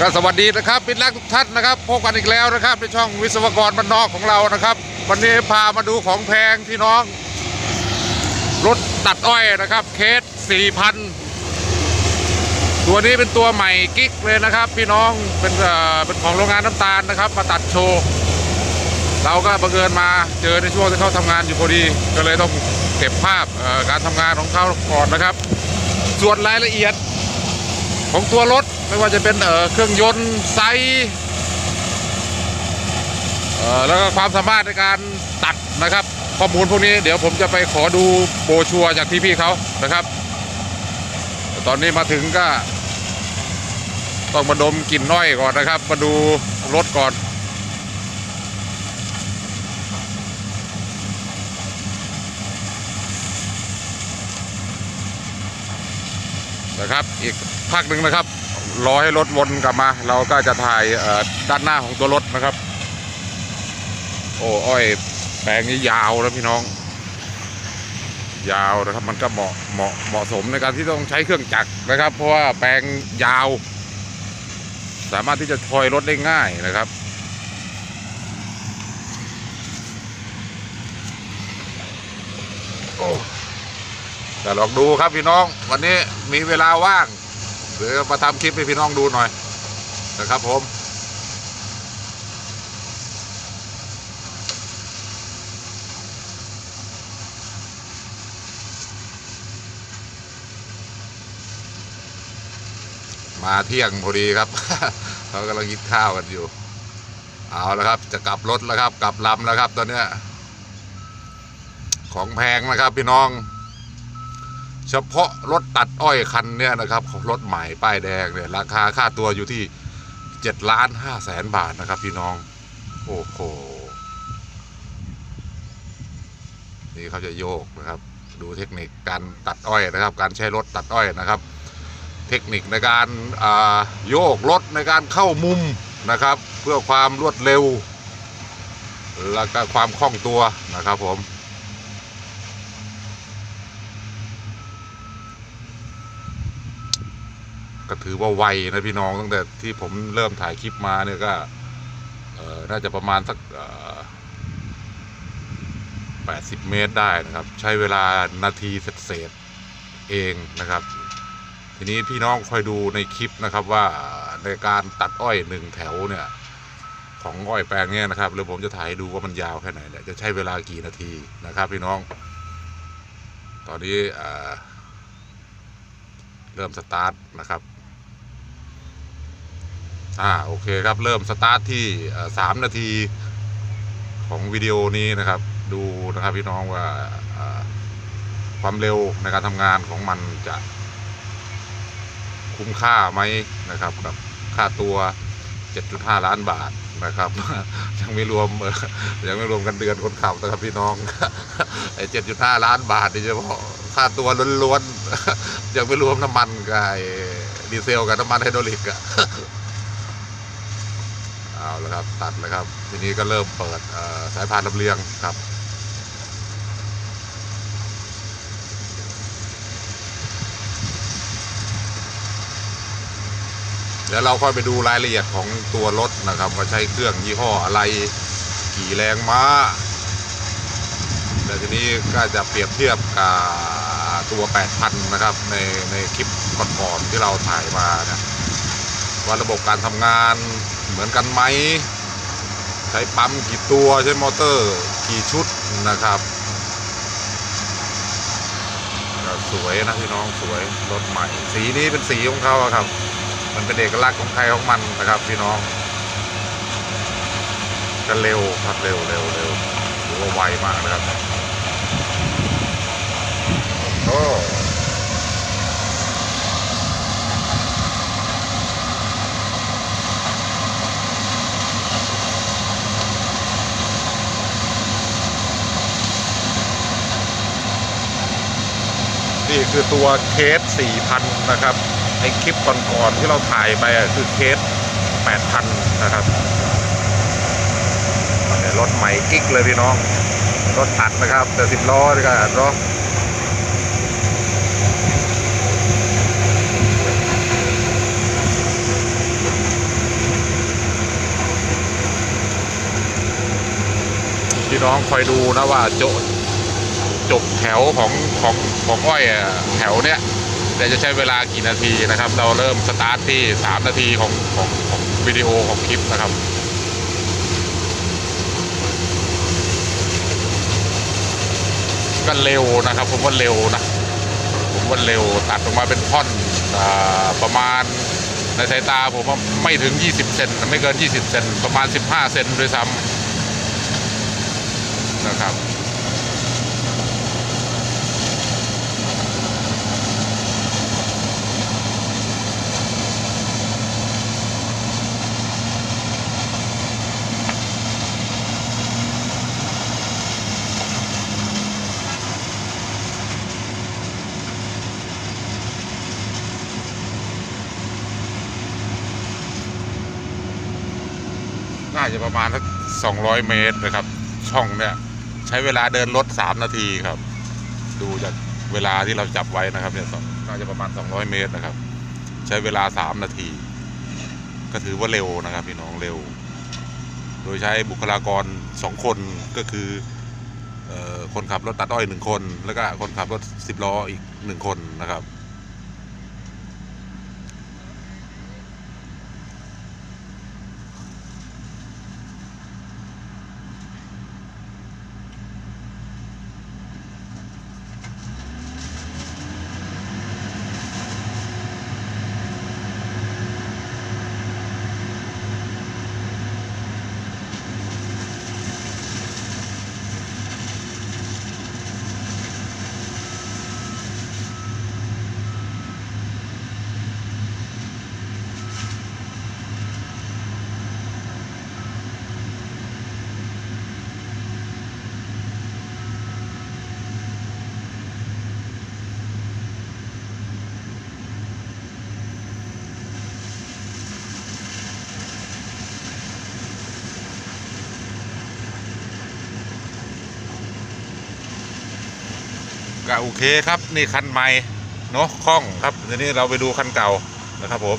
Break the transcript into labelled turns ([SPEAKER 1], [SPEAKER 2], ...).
[SPEAKER 1] ก็สวัสดีนะครับปิดรักทุกท่านนะครับพบกันอีกแล้วนะครับ ในช่องวิศวกรบ้านนอกของเรานะครับ วันนี้พามาดูของแพงพี่น้อง รถตัดอ้อยนะครับ เคส4,000ตัวนี้เป็นตัวใหม่กิ๊กเลยนะครับ พี่น้องเป็นเอ่อเป็นของโรงงานน้ำตาลนะครับ มาตัดโชว์เราก็บังเอิญมาเจอในช่วงที่เขาทำงานอยู่พอดี ก็เลยต้องเก็บภาพการทำงานของเขาก่อนนะครับ ส่วนรายละเอียด ของตัวรถไม่ว่าจะเป็นเอ่อเครื่องยนต์ไซส์เอ่อแล้วก็ความสามารถในการตัดนะครับ ข้อมูลพวกนี้เดี๋ยวผมจะไปขอดูโบชัวจากพี่ๆเขานะครับ ตอนนี้มาถึงก็ ต้องมาดมกลิ่นน้อยก่อนนะครับ มาดูรถก่อน นะครับ อีกพักหนึ่งนะครับ รอให้รถวนกลับมา เราก็จะถ่ายด้านหน้าของตัวรถนะครับ โอ้อ้อยแปลงนี้ยาวแล้วพี่น้อง ยาวนะครับ มันก็เหมาะเหมาะเหมาะสมในการที่ต้องใช้เครื่องจักรนะครับ เพราะว่าแปลงยาว สามารถที่จะทอยรถได้ง่ายนะครับโอ้ แต่ลองดูครับพี่น้อง วันนี้มีเวลาว่างเดี๋ยวมาทำคลิปให้พี่น้องดูหน่อยนะครับผมมาเที่ยงพอดีครับเขากำลังกินข้าวกันอยู่ เอาแล้วครับ จะกลับรถแล้วครับ กลับลำแล้วครับ ตอนเนี้ยของแพงนะครับพี่น้อง เฉพาะรถตัดอ้อยคันเนี่ยนะครับรถใหม่ป้ายแดงเนี่ยราคาค่าตัวอยู่ที่เจ็ดล้านห้าแสนบาทนะครับ พี่น้อง โอ้โหนี่เขาจะโยกนะครับ ดูเทคนิคการตัดอ้อยนะครับ การใช้รถตัดอ้อยนะครับ เทคนิคในการอ่าโยกรถในการเข้ามุมนะครับ เพื่อความรวดเร็ว และก็ความคล่องตัวนะครับผม ก็ถือว่าไวนะพี่น้องตั้งแต่ที่ผมเริ่มถ่ายคลิปมาเนี่ยก็น่าจะประมาณสักแปดสิบเมตรได้นะครับ ใช้เวลานาทีเศษเองนะครับ ทีนี้พี่น้องคอยดูในคลิปนะครับว่าในการตัดอ้อยหนึ่งแถวเนี่ยของอ้อยแปลงเนี่ยนะครับเดี๋ยวผมจะถ่ายให้ดูว่ามันยาวแค่ไหนเนี่ยจะใช้เวลากี่นาทีนะครับพี่น้อง ตอนนี้เริ่มสตาร์ทนะครับ อ่าโอเคครับเริ่มสตาร์ทที่สามนาทีของวิดีโอนี้นะครับ ดูนะครับพี่น้องว่าความเร็วในการทำงานของมันจะคุ้มค่าไหมนะครับกับค่าตัว 7.5 ล้านบาทนะครับ ยังไม่รวมยังไม่รวมกันเดือนคนขับนะครับพี่น้องไอ้7.5 ล้านบาทนี่เฉพาะค่าตัวล้วนๆยังไม่รวมน้ำมันกับดีเซลกับน้ำมันไฮดรอลิกอะ เอาละครับตัดเลยครับ ทีนี้ก็เริ่มเปิดสายพานลำเลียงครับ เดี๋ยวเราค่อยไปดูรายละเอียดของตัวรถนะครับว่าใช้เครื่องยี่ห้ออะไรกี่แรงม้าแล้วทีนี้ก็จะเปรียบเทียบกับตัว 8,000 นะครับ ในในคลิปก่อนๆที่เราถ่ายมานะว่าระบบการทำงาน เหมือนกันไหมใช้ปั๊มกี่ตัวใช้มอเตอร์กี่ชุดนะครับสวยนะพี่น้องสวยรถใหม่ สีนี้เป็นสีของเขาครับ มันเป็นเอกลักษณ์ของใครของมันนะครับ พี่น้องก็เร็วครับเร็วเร็วเร็วหรือว่าไวมากนะครับโอ้ คือตัวเคส4,000 นะครับในคลิปก่อนๆที่เราถ่ายไปคือเคส 8,000 นะครับรถใหม่กิ๊กเลยพี่น้อง รถอัดนะครับ แต่สิบล้อด้วยกันอัดรถพี่น้องคอยดูนะว่าโจ จบแถวของของของอ้อยแถวเนี้ยเดี๋ยวจะใช้เวลากี่นาทีนะครับ เราเริ่มสตาร์ทที่สามนาทีของของของวิดีโอของคลิปนะครับก็เร็วนะครับ ผมว่าเร็วนะ ผมว่าเร็วตัดออกมาเป็นท่อนอประมาณในสายตาผมว่าไม่ถึง 20 เซนไม่เกิน 20 เซนประมาณ 15 เซนด้วยซ้ำนะครับ จะประมาณสัก200 เมตรนะครับ ช่องเนี่ยใช้เวลาเดินรถ 3 นาทีครับ ดูจากเวลาที่เราจับไว้นะครับเนี่ยสองน่าจะประมาณ 200 เมตรนะครับ ใช้เวลา 3 นาที ก็ถือว่าเร็วนะครับพี่น้องเร็ว โดยใช้บุคลากร 2 คนก็คือออคนขับรถตัดอ้อยหนึ่งคน แล้วก็คนขับรถ 10 ล้ออีกหนึ่งคนนะครับ ก็โอเคครับนี่คันใหม่เนาะคล่องครับทีนี้เราไปดูคันเก่านะครับผม